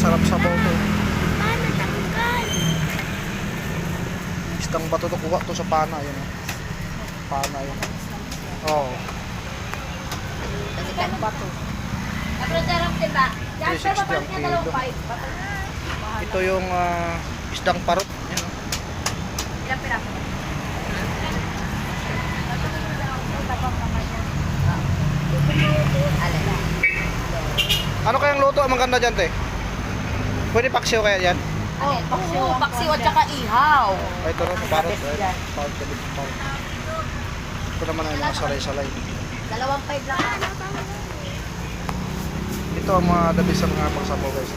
Sarap sabaw to. Paano tanggal? Istang bato to kuha to sa pana. Yun. oh. Pana yun. Oo. Oh. Kasi kan bato. Pero darap diba? Yan, 360 pero babalik niya dalawang five. Ito yung ah, isdang parot. Yan, oh. Ilang piraso? Ano kayang luto ang maganda dyan, te? Pwede paksiw kaya yan? Oh, paksiw, paksiw at saka ihaw. Ay, ito rin, parot. Ay, parot, parot, parot. Ito naman ay mga salay-salay. Dalawang five lang. Ito ang mga dabis ang mga pangsabaw, guys.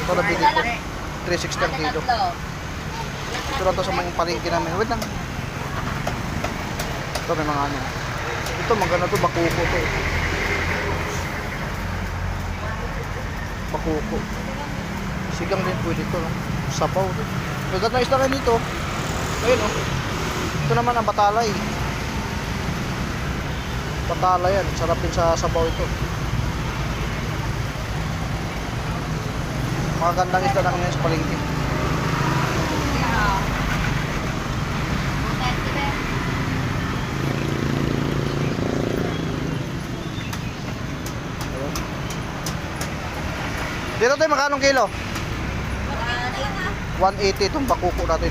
Ito nabili ko. 360 ang kilo. Ito lang to sa mga palengke namin. Wait lang. Ito may mga ano. Ito maganda to, bakuko to. Bakuko. Sigang din pwede to. No? Sabaw to. Maganda isla kayo dito. Ayun oh. Ito naman ang batalay. Batalay yan. Sarap din sa sabaw ito. Magandang isla namin yan sa palengke. Ihaw. Thirty ba? Ayun. Dito tayo magkano kilo? Ah, 180 itong bakuko natin.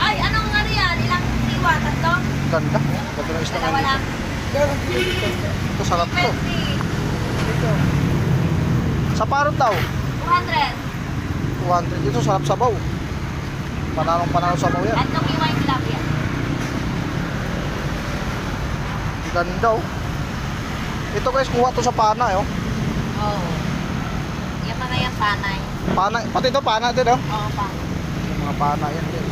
Ay, anong ano yan? Ilang tiwa? Tatlo? Ganda. Ganda ng isla Dalawa lang. Ito sarap to. 20. Sa parot daw. 200. 200. Ito sarap sabaw. Panalong panalo sabaw yan. At nung iwa yung tilapia. Ganda oh. Ito guys, kuha to sa pana eh. Oh. Oo. Yung mga yung panay. Pana, pati ito pana din oh. Oo, panay. Yung mga pana yan din.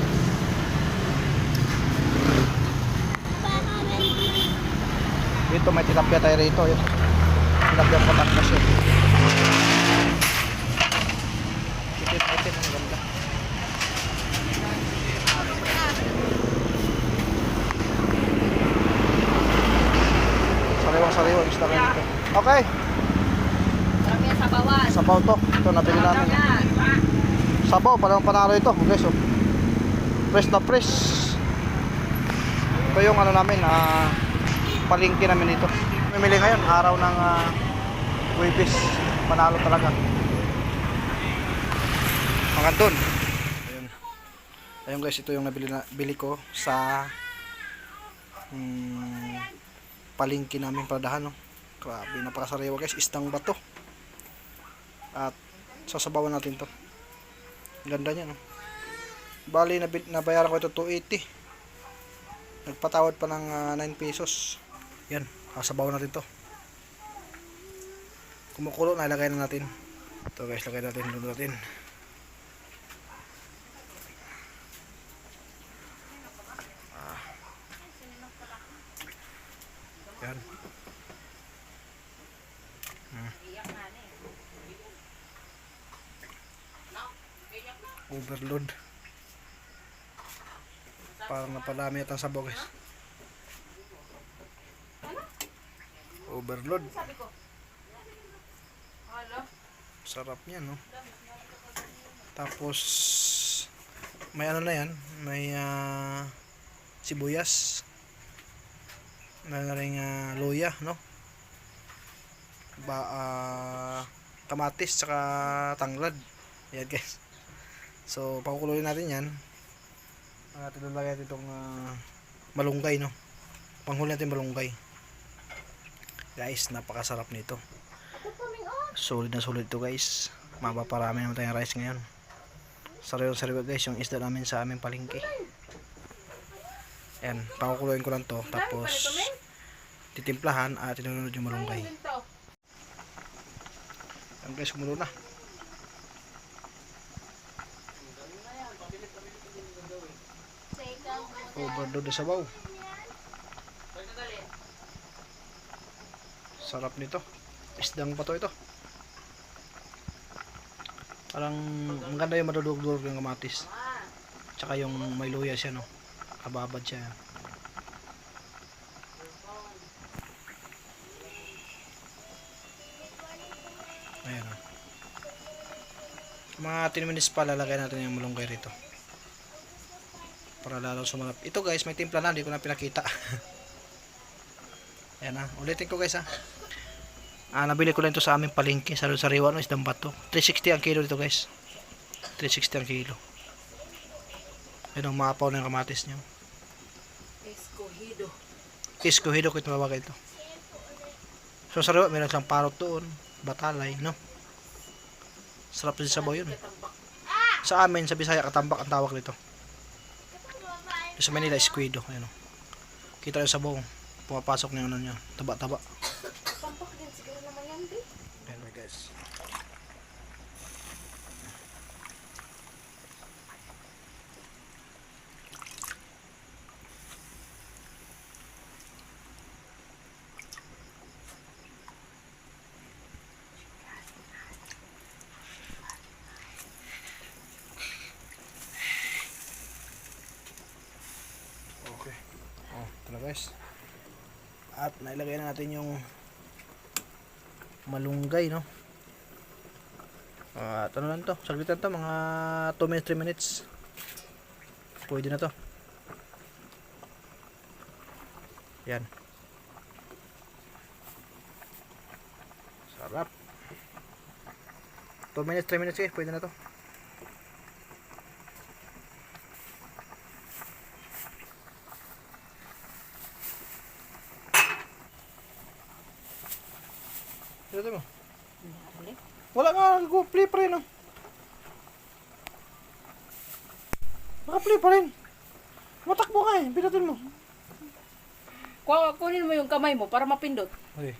Dito may tilapia tayo rito. Yun. Tilapia pataklas yun. Itit-itit ang ganda. Sariwang sariwang isla kayo dito. Okay, Sarap yan sa bawan. Sabaw to. Ito nabili namin. Sabaw, parang panalo ito. Guys, oh. Fresh na fresh. Ito yung ano namin, ah, palingki namin dito. Mimili ngayon, araw ng uh, Webis. Panalo talaga. Mga dun. Ayun. Ayun guys, ito yung nabili na, bili ko sa hmm, palingki namin paradahan. No? Grabe, napakasariwa guys. Istang bato. At sasabawan natin to. Ganda niya, no? Bali, nabi- nabayaran ko ito 280. Nagpatawad pa ng ah, 9 pesos. Yan, kasabaw natin to. Kumukulo na, ilagay na natin. Ito guys, lagay natin, luto natin. Ah. Yan. Overload. Parang napadami at ang sabaw guys overload. Sarap niya no? Tapos may ano na yan? May ah, sibuyas. May na rin ah, luya no? Ba ah, kamatis tsaka tanglad. Yan guys So, pakukuloyin natin yan. At ilalagay natin itong ah, malunggay, no? Panghuli natin malunggay. Guys, napakasarap nito. Solid na solid to guys. Mapaparami naman tayong rice ngayon. Sariwa sariwa guys yung isda namin sa aming palengke. Ayan, pakukuloyin ko lang to. Tapos, titimplahan at tinunod yung malunggay. Ayan guys, kumulo na. Overload na sabaw sarap nito. Isdang pa to ito. Parang ang ganda yung madudugdug yung kamatis. Tsaka yung may luya siya no? Kababad siya. Ayan o. Mga 10 minutes pa lalagay natin yung malunggay rito. Para lalo sumarap. Ito guys, may timpla na, hindi ko na pinakita. Ayan na, ulitin ko guys ha. Ah, nabili ko lang ito sa aming palengke sa Sariwa no, isdang bato. 360 ang kilo dito guys. 360 ang kilo. Ayan ang maapaw na yung kamatis niyo. Escogido. Escogido ko ito mabagay ito. So sa Sariwa, meron siyang parot doon. Batalay, no? Sarap din sabaw yun. Sa amin, sa Bisaya, katambak ang tawag nito. Sa Manila, esquido. Ayan o. Kita yung sabaw. Pumapasok na yung ano niya. Taba-taba. Tampak din siguro naman yan, be. Ayan guys. Okay. Oh, ito na guys. At nailagay na natin yung malunggay, no? At ano lang to? Saglit lang to, mga 2 minutes, 3 minutes. Pwede na to. Yan. Sarap. 2 minutes, 3 minutes eh, pwede na to. Ito mo. Wala nga, nag-play pa rin. Oh. Naka-play pa rin. Matakbo ka eh, pinutin mo. Kuha, kunin mo yung kamay mo para mapindot. Okay.